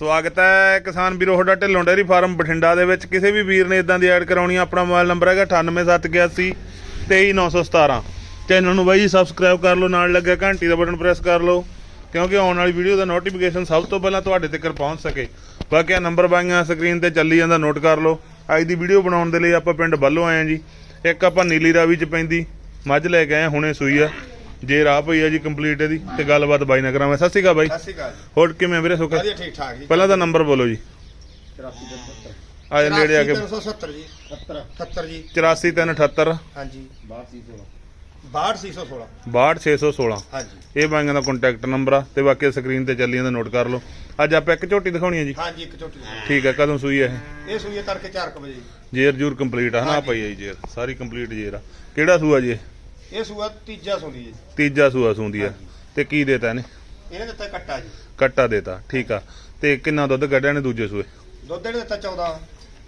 ਸਵਾਗਤ ਹੈ ਕਿਸਾਨ ਵੀਰੋ, ਤੁਹਾਡਾ ਢਿੱਲੋਂ ਡੇਅਰੀ ਫਾਰਮ ਬਠਿੰਡਾ ਦੇ ਵਿੱਚ। ਕਿਸੇ ਵੀ ਵੀਰ ਨੇ ਇਦਾਂ ਦੀ ਐਡ ਕਰਾਉਣੀ ਆ, ਆਪਣਾ ਮੋਬਾਈਲ ਨੰਬਰ ਹੈਗਾ 98781 23917 ਚੈਨਲ ਨੂੰ ਬਾਈ ਜੀ ਸਬਸਕ੍ਰਾਈਬ ਕਰ ਲਓ, ਨਾਲ ਲੱਗਿਆ ਘੰਟੀ ਦਾ ਬਟਨ ਪ੍ਰੈਸ ਕਰ ਲਓ, ਕਿਉਂਕਿ ਆਉਣ ਵਾਲੀ ਵੀਡੀਓ ਦਾ ਨੋਟੀਫਿਕੇਸ਼ਨ ਸਭ ਤੋਂ ਪਹਿਲਾਂ ਤੁਹਾਡੇ ਤੱਕ ਪਹੁੰਚ ਸਕੇ। ਬਾਕੀ ਆ ਨੰਬਰ ਬਾਈਆਂ ਸਕਰੀਨ ਤੇ ਚੱਲੀ ਜਾਂਦਾ ਨੋਟ ਕਰ ਲਓ। ਅੱਜ ਦੀ ਵੀਡੀਓ ਬਣਾਉਣ ਦੇ ਲਈ ਆਪਾਂ ਪਿੰਡ ਬੱਲੋ ਆਏ ਆ ਜੀ। ਇੱਕ ਆਪਾਂ ਨੀਲੀ ਰਾਵੀ ਚ ਪੈਂਦੀ, ਮੱਝ ਲੈ ਕੇ ਆਏ ਹੁਣੇ ਸੂਈ ਆ। ਜੇ ਰਾਹ ਪਈ ਆ ਜੀ ਕੰਪਲੀਟ ਇਹਦੀ ਤੇ ਗੱਲਬਾਤ ਬਾਈ ਨਾਲ ਕਰਾਂਗੇ। ਸਤਿ ਸ਼੍ਰੀ ਅਕਾਲ ਬਾਈ। ਸਤਿ ਸ਼੍ਰੀ ਅਕਾਲ ਹੋਰ ਕਿਵੇਂ ਵੀਰੇ ਸੁੱਖ? ਵਧੀਆ ਠੀਕ ਠਾਕ ਜੀ। ਪਹਿਲਾਂ ਤਾਂ ਨੰਬਰ ਬੋਲੋ ਜੀ। 83 ਆ ਨੇੜੇ ਆ ਕੇ 370 ਜੀ। 70 70 ਜੀ 84378 ਹਾਂਜੀ। 62616 62616 ਹਾਂਜੀ। ਇਹ ਬਾਈਆਂ ਦਾ ਕੰਟੈਕਟ ਨੰਬਰ ਆ ਤੇ ਬਾਕੀ ਸਕਰੀਨ ਤੇ ਚੱਲੀ ਜਾਂਦਾ ਨੋਟ ਕਰ ਲਓ। ਅੱਜ ਆਪਾਂ ਇੱਕ ਝੋਟੀ ਦਿਖਾਉਣੀ ਹੈ ਜੀ। ਹਾਂਜੀ ਇੱਕ ਝੋਟੀ। ਠੀਕ ਹੈ ਕਦੋਂ ਸੂਈ ਹੈ ਇਹ? ਇਹ ਸੂਈਏ ਤੜਕੇ 4 ਵਜੇ ਜੀ। ਜੇਰ ਜੂਰ ਕੰਪਲੀਟ ਆ। ਹਨਾ ਆਹ ਪਈ ਹੈ ਜੀ ਜੇਰ। ਸਾਰੀ ਕੰਪਲੀਟ ਜੇਰ ਆ। ਕਿਹੜਾ ਸੂਆ ਜੀ ਇਹ? ਇਹ ਸੂਆ ਤੀਜਾ ਸੂਦੀ ਜੀ। ਤੀਜਾ ਸੂਆ ਸੂੰਦੀ ਆ ਹਾਂਜੀ। ਤੇ ਕੀ ਦੇਤਾ ਇਹਨੇ? ਇਹਨੇ ਦਿੱਤਾ ਕੱਟਾ ਜੀ। ਕੱਟਾ ਦੇਤਾ ਠੀਕ ਆ। ਤੇ ਕਿੰਨਾ ਦੁੱਧ ਕੱਢਿਆ ਨੇ ਦੂਜੇ ਸੂਏ? ਦੁੱਧ ਇਹਨੇ ਦਿੱਤਾ 14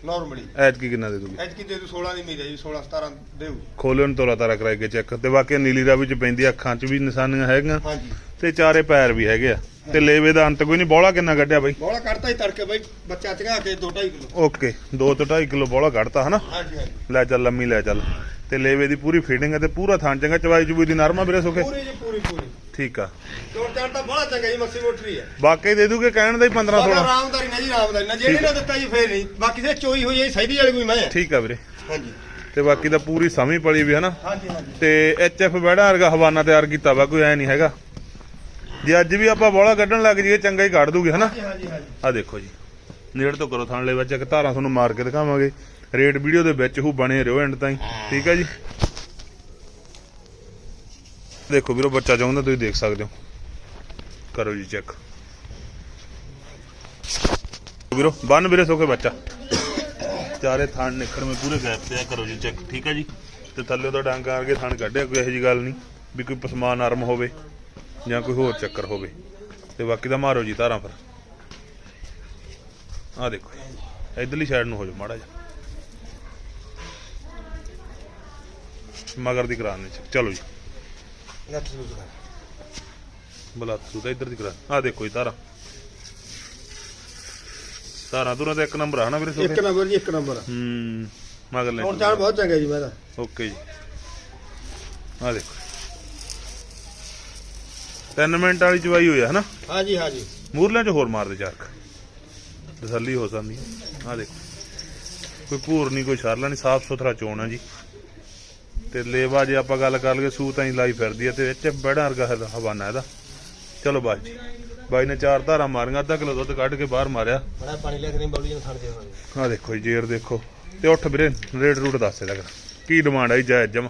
ਨਾਰਮਲੀ ਐਤ ਕੀ ਕਿੰਨਾ ਦੇ ਦੂਗੀ? ਐਤਕੀ ਦੇ ਦੂ 16 ਦੀ ਮੀਰੇ ਜੀ 16 17 ਦੇਊ। ਖੋਲਣ ਨੂੰ ਤੋਲਾ ਤਾਰਾ ਕਰਾਈ ਕੇ ਚੈੱਕ। ਤੇ ਬਾਕੀ ਨੀਲੀ ਰਾਵੀ ਚ ਪੈਂਦੀ ਆ, ਅੱਖਾਂ 'ਚ ਵੀ ਨਿਸ਼ਾਨੀਆਂ ਹੈਗੀਆਂ। ਹਾਂਜੀ। ਤੇ ਚਾਰੇ ਪੈਰ ਵੀ ਹੈਗੇ ਆ। ਤੇ ਲੇਵੇ ਦਾ ਅੰਤ ਕੋਈ ਨਹੀਂ ਬੋਲਾ ਕਿੰਨਾ ਕੱਢਿਆ ਬਾਈ? ਬੋਲਾ ਕੱਢਤਾ ਹੀ ਤੜਕੇ ਬਈ ਬੱਚਾ ਚਗਾ ਕੇ 2.5 ਕਿਲੋ। ਓਕੇ 2 ਤੋਂ 2.5 ਕਿਲੋ ਬੋਲਾ ਕੱਢਤਾ ਹਨਾ? ਹਾਂਜੀ ਹਾਂਜੀ। ਲੈ ਚੱਲ ਲੰਮੀ ਲੈ ਚੱਲ। ਤੇ ਲੇਵੇ ਦੀ ਪੂਰੀ ਫੀਡਿੰਗ ਹੈ ਤੇ ਪੂਰਾ ਥਾਂ ਚੰਗਾ ਚਵਾਈ ਚੁਬੀ ਦੀ ਨਰਮਾ ਵੀਰੇ ਸੁਖੇ? ਪੂਰੀ ਜੀ ਪੂਰੀ ਪੂਰੀ। ਠੀਕ ਆ। ਤੋੜ ਚਾੜ ਤਾਂ ਬੜਾ ਚੰਗਾ ਜੀ ਮੱਸੀ ਮੋਟਰੀ ਹੈ। ਬਾਕੀ ਦੇ ਦੂਗੇ ਕਹਿਣ ਦਾ ਹੀ 15 ਬਾਬਾ 16 ਰਾਮਦਾਰੀ ਨਾ ਜੀ ਰਾਮਦਾਰੀ ਨਾ ਜਿਹੜੇ ਨੇ ਦਿੱਤਾ ਜੀ ਫੇਰ ਨਹੀਂ। ਬਾਕੀ ਦੇ ਚੋਈ ਹੋਈ ਹੈ ਸਹੀਦੀ ਵਾਲੀ ਕੋਈ ਮੈਂ ਹੈ। ਠੀਕ ਆ ਵੀਰੇ। ਹਾਂਜੀ। ਤੇ ਬਾਕੀ ਦਾ ਪੂਰੀ ਸਮੀ ਪਲੀ ਵੀ ਹਨਾ ਹਾਂਜੀ ਹਾਂਜੀ। ਤੇ ਐਚ ਐਫ ਬੈੜਾ ਵਰਗਾ ਹਵਾਨਾ ਤਿਆਰ ਕੀਤਾ ਵਾ ਕੋਈ ਐ ਨਹੀਂ ਹੈਗਾ। ਜੇ ਅੱਜ ਵੀ ਆਪਾਂ ਬੋਲਾ ਕੱਢਣ ਲੱਗ ਜੀਏ ਚੰਗਾ ਹੀ ਕੱਢ ਦੂਗੇ ਹਨਾ ਹਾਂਜੀ ਹਾਂਜੀ ਹਾਂਜੀ। ਆ ਦੇਖੋ ਜੀ। ਨੇੜ ਤੋਂ ਕਰੋ ਥਾਣ ਲੈ ਵਿੱਚ ਇੱਕ ਧਾਰਾਂ ਤੁਹਾਨੂੰ ਮਾਰ ਕੇ ਦਿਖਾਵਾਂਗੇ। ਰੇਟ ਵੀਡੀਓ ਦੇ ਵਿੱਚ ਹੂ ਬਣੇ ਰਹੋ ਐਂਡ ਤਾਈਂ। ਠੀਕ ਹੈ ਜੀ? ਦੇਖੋ ਵੀਰੋ, ਬੱਚਾ ਚਾਹੁੰਦਾ ਤੁਸੀਂ ਦੇਖ ਸਕਦੇ ਹੋ। ਕਰੋ ਜੀ ਚੈੱਕ ਵੀਰੋ, ਬੰਨ ਵੀਰੇ ਸੋਕੇ ਬੱਚਾ। ਚਾਰੇ ਥਾਣ ਨਿਕੜ ਮੇ ਪੂਰੇ ਗੈਪ ਤੇ ਆ, ਕਰੋ ਜੀ ਚੈੱਕ ਠੀਕ ਹੈ ਜੀ? ਤੇ ਥੱਲੇ ਤੋਂ ਡੰਗ ਕਰਕੇ ਥਾਣ ਕੱਢਿਆ, ਕੋਈ ਇਹੋ ਜੀ ਗੱਲ ਨਹੀਂ ਵੀ ਕੋਈ ਪਸਮਾਨ ਨਰਮ ਹੋਵੇ ਜਾਂ ਕੋਈ ਹੋਰ ਚੱਕਰ ਹੋਵੇ। ਤੇ ਬਾਕੀ ਦਾ ਮਾਰੋ ਜੀ ਧਾਰਾਂ ਫਿਰ ਆ ਦੇਖੋ, ਇਧਰਲੀ ਸਾਈਡ ਨੂੰ ਹੋ ਜਾ ਮਾੜਾ ਜਿਹਾ। ਮਗਰ ਦੀ ਕਰਾਣੇ ਚਲੋ ਜੀ। ਲੱਤ ਸੂਤ ਕਰ ਇਧਰ ਦੀ ਕਰਾ। ਆ ਦੇਖੋ ਜੀ ਧਾਰਾਂ ਤੁਰਾਂ ਤਾਂ ਇੱਕ ਨੰਬਰ ਆ ਹਨਾ ਵੀਰੇ ਇੱਕ ਨੰਬਰ ਜੀ ਇੱਕ ਨੰਬਰ ਹੂੰ ਮਗਰ ਲੈ ਹੁਣ ਚਾਲ। ਬਹੁਤ ਚੰਗਾ ਜੀ ਮੇਰਾ ਓਕੇ ਜੀ। ਆ ਦੇਖੋ। ਤਿੰਨ ਮਿੰਟ ਵਾਲੀ ਚਵਾਈ ਹੋਈ ਆ ਹਨਾ? ਹਾਂਜੀ ਹਾਂਜੀ। ਮੂਰਲਿਆਂ 'ਚ ਹੋਰ ਮਾਰ ਦੇ ਚਾਰਕ। ਤਸੱਲੀ ਹੋ ਸਕਦੀ ਹੈ ਆ ਦੇਖੋ। ਕੋਈ ਭੂਰ ਨਹੀਂ ਕੋਈ ਸ਼ਰਲਾ ਨਹੀਂ ਸਾਫ਼ ਸੁਥਰਾ ਚੋਣ ਆ ਜੀ। ਤੇ ਲੇਵਾ ਜੇ ਆਪਾਂ ਗੱਲ ਕਰ ਲਈਏ ਸੂ ਤਾਂ ਹੀ ਲਾਈ ਫਿਰਦੀ ਹੈ ਤੇ ਇੱਥੇ ਬੜਾ ਵਰਗਾ ਹੈ ਹਵਾਨਾ ਇਹਦਾ। ਚਲੋ ਬਸ ਜੀ। ਬਾਈ ਨੇ ਚਾਰ ਧਾਰਾਂ ਮਾਰੀਆਂ ਅੱਧਾ ਕਿਲੋ ਦੁੱਧ ਕੱਢ ਕੇ ਬਾਹਰ ਮਾਰਿਆ। ਬੜਾ ਪਾਣੀ ਲੈ ਕੇ ਨਹੀਂ ਬਬਲੀ ਨੂੰ ਥਣ ਦੇ ਹੋਏ ਆ ਦੇਖੋ ਜੀ ਜੇਰ ਦੇਖੋ। ਤੇ ਉੱਠ ਵੀਰੇ ਰੇਟ ਰੂਟ ਦੱਸ ਦੇ ਕੀ ਡਿਮਾਂਡ ਆਈ ਜਾਇਜ਼ ਜਮ?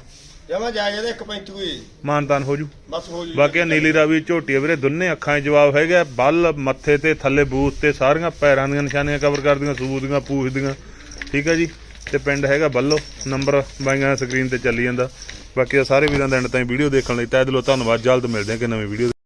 ਜਮਾ ਜਾਇਜ਼ ਇਹਦੇ ਇੱਕ ਪੈਂਤੀ ਹੋਈ। ਮਾਨਤਾਨ ਹੋ ਜੂ। ਬਸ ਹੋ ਜੂ। ਬਾਕੀ ਨੀਲੀ ਰਾਵੀ ਝੋਟੀ ਵੀਰੇ ਦੋਨੇ ਅੱਖਾਂ 'ਚ ਜਵਾਬ ਹੈਗਾ। ਬੱਲ ਮੱਥੇ ਤੇ ਥੱਲੇ ਬੂਥ ਤੇ ਸਾਰੀਆਂ ਪੈਰਾਂ ਦੀਆਂ ਨਿਸ਼ਾਨੀਆਂ ਕਵਰ ਕਰਦੀਆਂ ਸੂਤ ਦੀਆਂ ਪੂਛ ਦੀਆਂ। ਠੀਕ ਹੈ ਜੀ? ਤੇ ਪਿੰਡ ਹੈਗਾ ਬੱਲੋ, ਨੰਬਰ ਬਾਈਆਂ ਸਕਰੀਨ ਤੇ ਚੱਲੀ ਜਾਂਦਾ। ਬਾਕੀ ਆ ਸਾਰੇ ਵੀਰਾਂ ਦਾ ਐਂਡ ਤਾਈਂ ਵੀਡੀਓ ਦੇਖਣ ਲਈ ਤਹਿ ਦਿਲੋਂ ਧੰਨਵਾਦ, ਜਲਦ ਮਿਲਦੇ ਹਾਂ ਕਿ ਨਵੀਂ ਵੀਡੀਓ